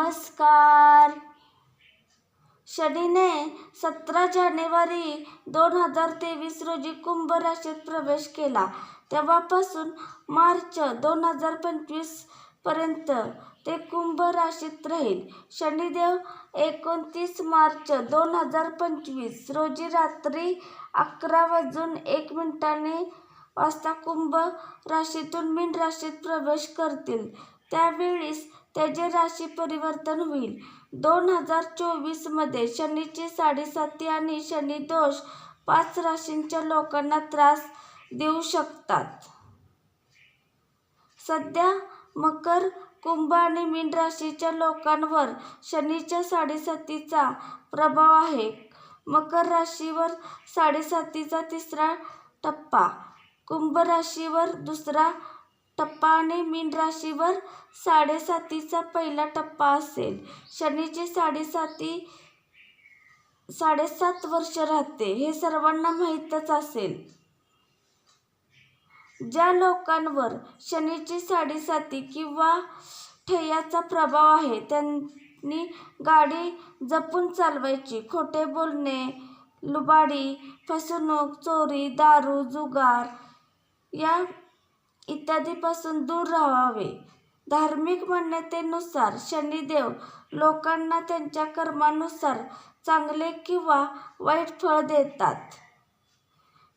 नमस्कार. शनीने सतरा जानेवारी दोन हजार तेवीस रोजी कुंभ राशीत प्रवेश केला. तेव्हापासून मार्च दोन हजार पंचवीसपर्यंत ते कुंभ राशीत राहील. शनिदेव एकोणतीस मार्च दोन हजार पंचवीस रोजी रात्री अकरा वाजून एक मिनिटाने वाजता कुंभ राशीतून मीन राशीत प्रवेश करतील. त्यावेळीस त्याचे राशी परिवर्तन होईल. दोन हजार चोवीसमध्ये शनीची साडेसाती आणि शनी दोष पाच राशींच्या लोकांना त्रास देऊ शकतात. सध्या मकर कुंभ आणि मीन राशीच्या लोकांवर शनीच्या साडेसातीचा प्रभाव आहे. मकर राशीवर साडेसातीचा तिसरा टप्पा कुंभ राशीवर दुसरा टप्पा आणि मीन राशीवर साडेसातीचा पहिला टप्पा असेल. शनीची साडेसाती साडेसात वर्ष राहते हे सर्वांना माहीतच असेल. ज्या लोकांवर शनीची साडेसाती किंवा ठेयाचा प्रभाव आहे त्यांनी गाडी जपून चालवायची. खोटे बोलणे लुबाडी फसवणूक चोरी दारू जुगार या इत्यादीपासून दूर राहावे. धार्मिक मान्यतेनुसार शनिदेव लोकांना त्यांच्या कर्मानुसार चांगले किंवा वाईट फळ देतात.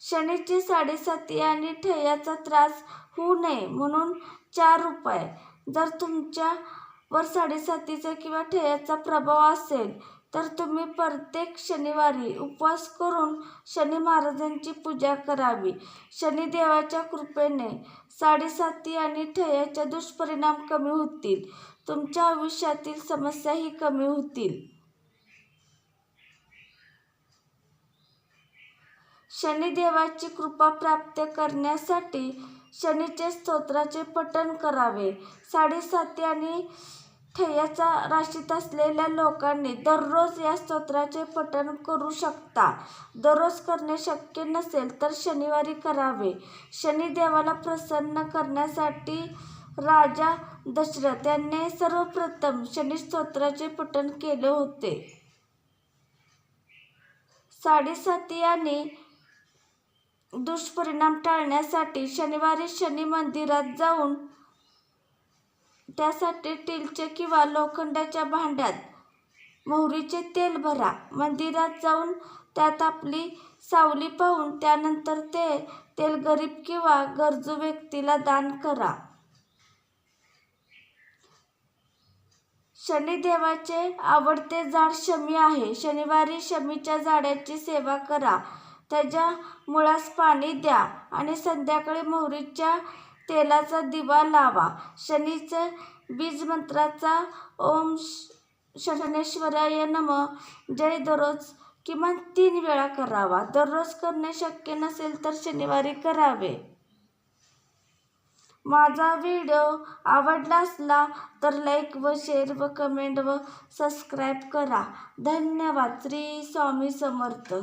शनीची साडेसाती आणि ठेयाचा त्रास होऊ नये म्हणून चार उपाय. जर तुमच्यावर साडेसातीचा किंवा ठेयाचा प्रभाव असेल तर तुम्ही प्रत्येक शनिवारी उपवास करून शनी महाराजांची पूजा करावी. शनिदेवाच्या कृपेने साडेसाती आणि ठेयाचे दुष्परिणाम कमी होतील. तुमच्या आयुष्यातील समस्याही कमी होतील. शनिदेवाची कृपा प्राप्त करण्यासाठी शनीचे स्तोत्राचे पठण करावे. साडेसाती आणि ठेयाचा राशीत असलेल्या लोकांनी दररोज या स्तोत्राचे पठण करू शकता. दररोज करणे शक्य नसेल तर शनिवारी करावे. शनिदेवाला प्रसन्न करण्यासाठी राजा दशरथ यांनी सर्वप्रथम शनी स्तोत्राचे पठण केले होते. साडेसाती आणि दुष्परिणाम टाळण्यासाठी शनिवारी शनी मंदिरात जाऊन त्यासाठी स्टीलचे किंवा लोखंडाच्या भांड्यात मोहरीचे तेल भरा. मंदिरात जाऊन त्यात आपली सावली पाहून त्यानंतर ते तेल गरीब किंवा गरजू व्यक्तीला दान करा. शनिदेवाचे आवडते झाड शमी आहे. शनिवारी शमीच्या झाडाची सेवा करा. त्याच्या मुळास पाणी द्या आणि संध्याकाळी मोहरीच्या तेलाचा दिवा लावा. शनीचे बीज मंत्राचा ओम शनेश्वराय नम. जय दररोज किमान तीन वेळा करावा. दररोज करणे शक्य नसेल तर शनिवारी करावे. माझा व्हिडिओ आवडला असला तर लाईक व शेअर व कमेंट व सबस्क्राईब करा. धन्यवाद. श्री स्वामी समर्थ.